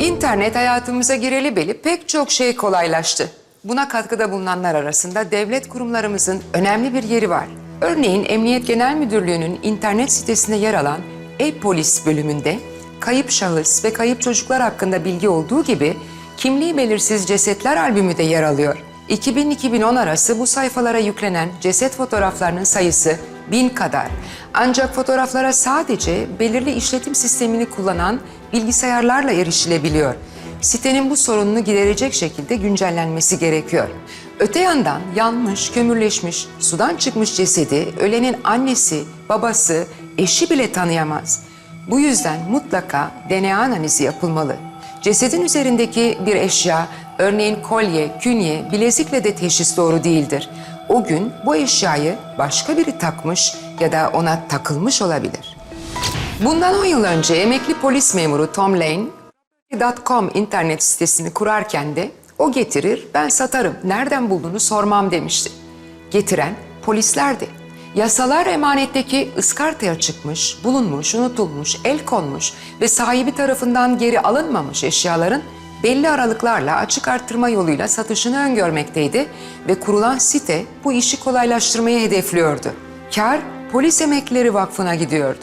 İnternet hayatımıza gireli beli pek çok şey kolaylaştı. Buna katkıda bulunanlar arasında devlet kurumlarımızın önemli bir yeri var. Örneğin Emniyet Genel Müdürlüğü'nün internet sitesinde yer alan e-polis bölümünde kayıp şahıs ve kayıp çocuklar hakkında bilgi olduğu gibi kimliği belirsiz cesetler albümü de yer alıyor. 2000-2010 arası bu sayfalara yüklenen ceset fotoğraflarının sayısı bin kadar. Ancak fotoğraflara sadece belirli işletim sistemini kullanan bilgisayarlarla erişilebiliyor. Sitenin bu sorununu giderecek şekilde güncellenmesi gerekiyor. Öte yandan yanmış, kömürleşmiş, sudan çıkmış cesedi ölenin annesi, babası, eşi bile tanıyamaz. Bu yüzden mutlaka DNA analizi yapılmalı. Cesedin üzerindeki bir eşya, örneğin kolye, künye, bilezikle de teşhis doğru değildir. O gün bu eşyayı başka biri takmış ya da ona takılmış olabilir. Bundan 10 yıl önce emekli polis memuru Tom Lane, .com internet sitesini kurarken de o getirir, ben satarım, nereden bulduğunu sormam demişti. Getiren polislerdi. Yasalar emanetteki ıskartaya çıkmış, bulunmuş, unutulmuş, el konmuş ve sahibi tarafından geri alınmamış eşyaların belli aralıklarla açık arttırma yoluyla satışını öngörmekteydi ve kurulan site bu işi kolaylaştırmayı hedefliyordu. Kar Polis Emeklileri Vakfı'na gidiyordu.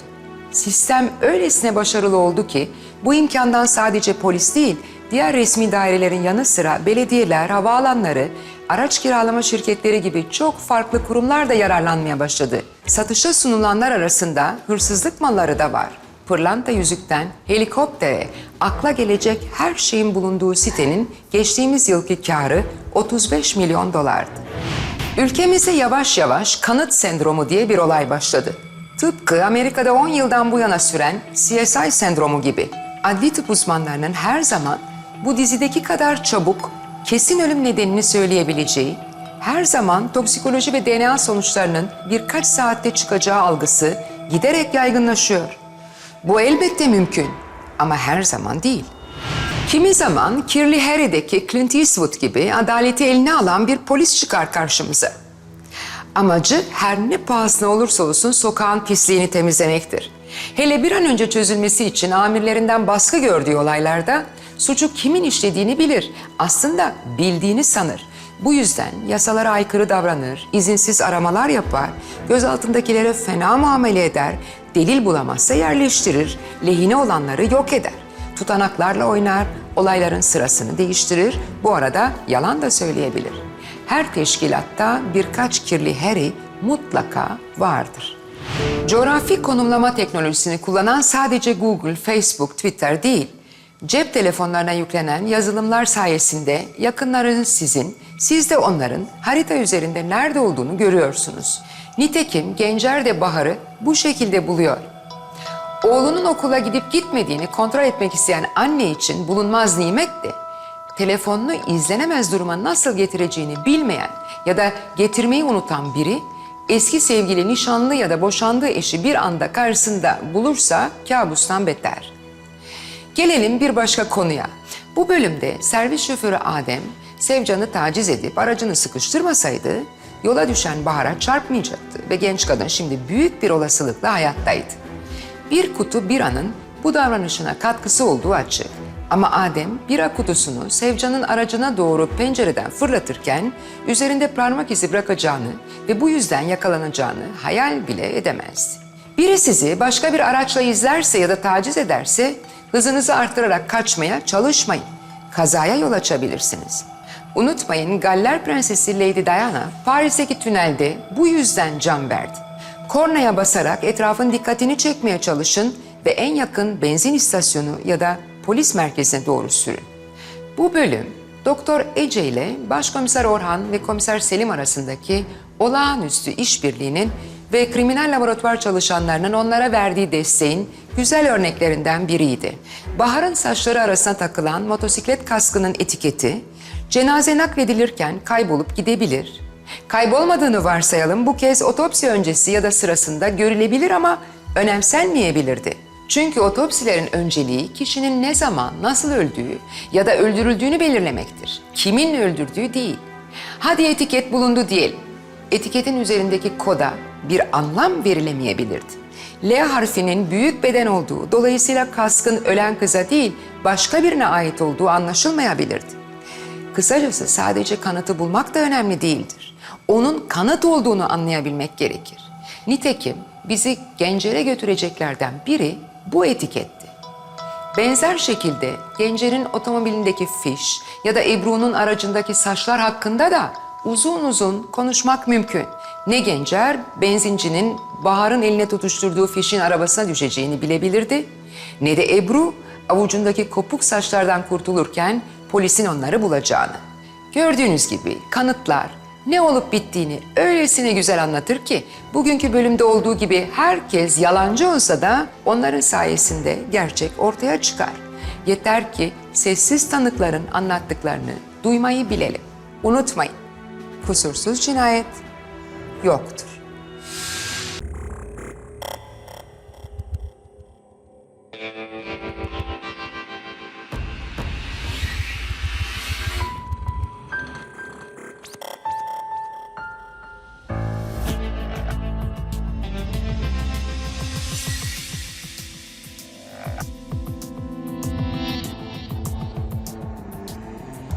Sistem öylesine başarılı oldu ki bu imkandan sadece polis değil, diğer resmi dairelerin yanı sıra belediyeler, havaalanları, araç kiralama şirketleri gibi çok farklı kurumlar da yararlanmaya başladı. Satışa sunulanlar arasında hırsızlık malları da var. Pırlanta yüzükten helikoptere, akla gelecek her şeyin bulunduğu sitenin geçtiğimiz yılki karı 35 milyon dolardı. Ülkemizde yavaş yavaş kanıt sendromu diye bir olay başladı. Tıpkı Amerika'da 10 yıldan bu yana süren CSI sendromu gibi. Adli tıp uzmanlarının her zaman bu dizideki kadar çabuk kesin ölüm nedenini söyleyebileceği, her zaman toksikoloji ve DNA sonuçlarının birkaç saatte çıkacağı algısı giderek yaygınlaşıyor. Bu elbette mümkün ama her zaman değil. Kimi zaman Kirli Harry'deki Clint Eastwood gibi adaleti eline alan bir polis çıkar karşımıza. Amacı her ne pahasına olursa olsun sokağın pisliğini temizlemektir. Hele bir an önce çözülmesi için amirlerinden baskı gördüğü olaylarda suçu kimin işlediğini bilir. Aslında bildiğini sanır. Bu yüzden yasalara aykırı davranır, izinsiz aramalar yapar, gözaltındakilere fena muamele eder, delil bulamazsa yerleştirir, lehine olanları yok eder. Tutanaklarla oynar, olayların sırasını değiştirir, bu arada yalan da söyleyebilir. Her teşkilatta birkaç kirli Harry mutlaka vardır. Coğrafi konumlama teknolojisini kullanan sadece Google, Facebook, Twitter değil, cep telefonlarına yüklenen yazılımlar sayesinde yakınlarınız sizin, siz de onların harita üzerinde nerede olduğunu görüyorsunuz. Nitekim Gencer de Bahar'ı bu şekilde buluyor. Oğlunun okula gidip gitmediğini kontrol etmek isteyen anne için bulunmaz nimet de telefonunu izlenemez duruma nasıl getireceğini bilmeyen ya da getirmeyi unutan biri eski sevgili, nişanlı ya da boşandığı eşi bir anda karşısında bulursa kabustan beter. Gelelim bir başka konuya. Bu bölümde servis şoförü Adem, Sevcan'ı taciz edip aracını sıkıştırmasaydı yola düşen Bahar'a çarpmayacaktı ve genç kadın şimdi büyük bir olasılıkla hayattaydı. Bir kutu biranın bu davranışına katkısı olduğu açık. Ama Adem bira kutusunu Sevcan'ın aracına doğru pencereden fırlatırken üzerinde parmak izi bırakacağını ve bu yüzden yakalanacağını hayal bile edemezdi. Biri sizi başka bir araçla izlerse ya da taciz ederse hızınızı arttırarak kaçmaya çalışmayın. Kazaya yol açabilirsiniz. Unutmayın Galler Prensesi Lady Diana Paris'teki tünelde bu yüzden can verdi. Kornaya basarak etrafın dikkatini çekmeye çalışın ve en yakın benzin istasyonu ya da polis merkezine doğru sürün. Bu bölüm Doktor Ece ile Başkomiser Orhan ve Komiser Selim arasındaki olağanüstü işbirliğinin ve kriminal laboratuvar çalışanlarının onlara verdiği desteğin güzel örneklerinden biriydi. Bahar'ın saçları arasına takılan motosiklet kaskının etiketi cenaze nakledilirken kaybolup gidebilir. Kaybolmadığını varsayalım bu kez otopsi öncesi ya da sırasında görülebilir ama önemsenmeyebilirdi. Çünkü otopsilerin önceliği kişinin ne zaman, nasıl öldüğü ya da öldürüldüğünü belirlemektir. Kimin öldürdüğü değil. Hadi etiket bulundu diyelim. Etiketin üzerindeki koda bir anlam verilemeyebilirdi. L harfinin büyük beden olduğu, dolayısıyla kaskın ölen kıza değil, başka birine ait olduğu anlaşılmayabilirdi. Kısacası sadece kanıtı bulmak da önemli değildir. Onun kanıt olduğunu anlayabilmek gerekir. Nitekim bizi Gencer'e götüreceklerden biri bu etiketti. Benzer şekilde Gencer'in otomobilindeki fiş ya da Ebru'nun aracındaki saçlar hakkında da uzun uzun konuşmak mümkün. Ne Gencer, benzincinin Bahar'ın eline tutuşturduğu fişin arabasına düşeceğini bilebilirdi, ne de Ebru, avucundaki kopuk saçlardan kurtulurken polisin onları bulacağını. Gördüğünüz gibi kanıtlar ne olup bittiğini öylesine güzel anlatır ki bugünkü bölümde olduğu gibi herkes yalancı olsa da onların sayesinde gerçek ortaya çıkar. Yeter ki sessiz tanıkların anlattıklarını duymayı bilelim. Unutmayın, kusursuz cinayet yoktur.